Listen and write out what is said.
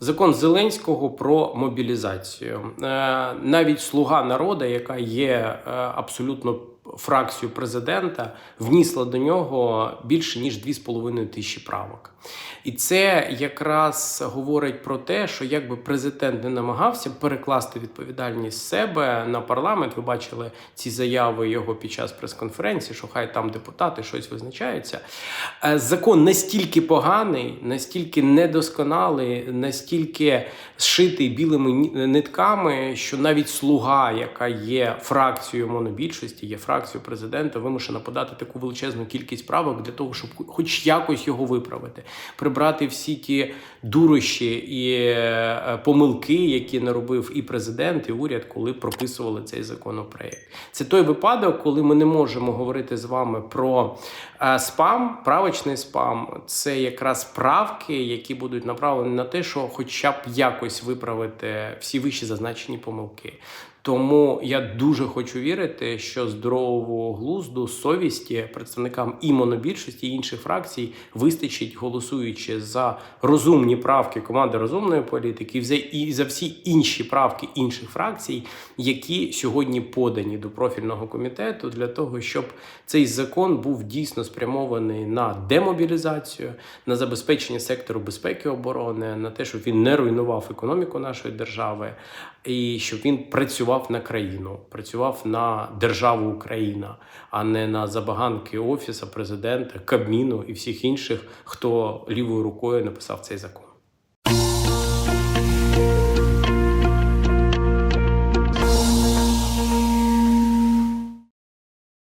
Закон Зеленського про мобілізацію. Е, Навіть слуга народу, яка є е, абсолютно фракцією президента, внісла до нього більше ніж 2,5 тисячі правок. І це якраз говорить про те, що якби президент не намагався перекласти відповідальність себе на парламент. Ви бачили ці заяви його під час прес-конференції, що хай там депутати щось визначаються. Е, Закон настільки поганий, настільки недосконалий, настільки зшитий білими нитками, що навіть слуга, яка є фракцією монобільшості, є фракцією президента, вимушена подати таку величезну кількість правок для того, щоб хоч якось його виправити, прибрати всі ті дурощі і е, помилки, які наробив і президент, і уряд, коли прописували цей законопроект. Це той випадок, коли ми не можемо говорити з вами про е, спам, правочний спам. Це якраз правки, які будуть направлені на те, що хоча б якось виправити всі вищі зазначені помилки. Тому я дуже хочу вірити, що здорового глузду, совісті представникам і монобільшості і інших фракцій вистачить, голосуючи за розумні правки команди розумної політики, і за- всі інші правки інших фракцій, які сьогодні подані до профільного комітету, для того, щоб цей закон був дійсно спрямований на демобілізацію, на забезпечення сектору безпеки оборони, на те, щоб він не руйнував економіку нашої держави, і щоб він працював на країну, працював на державу Україна, а не на забаганки офіса президента, Кабміну і всіх інших, хто лівою рукою написав цей закон.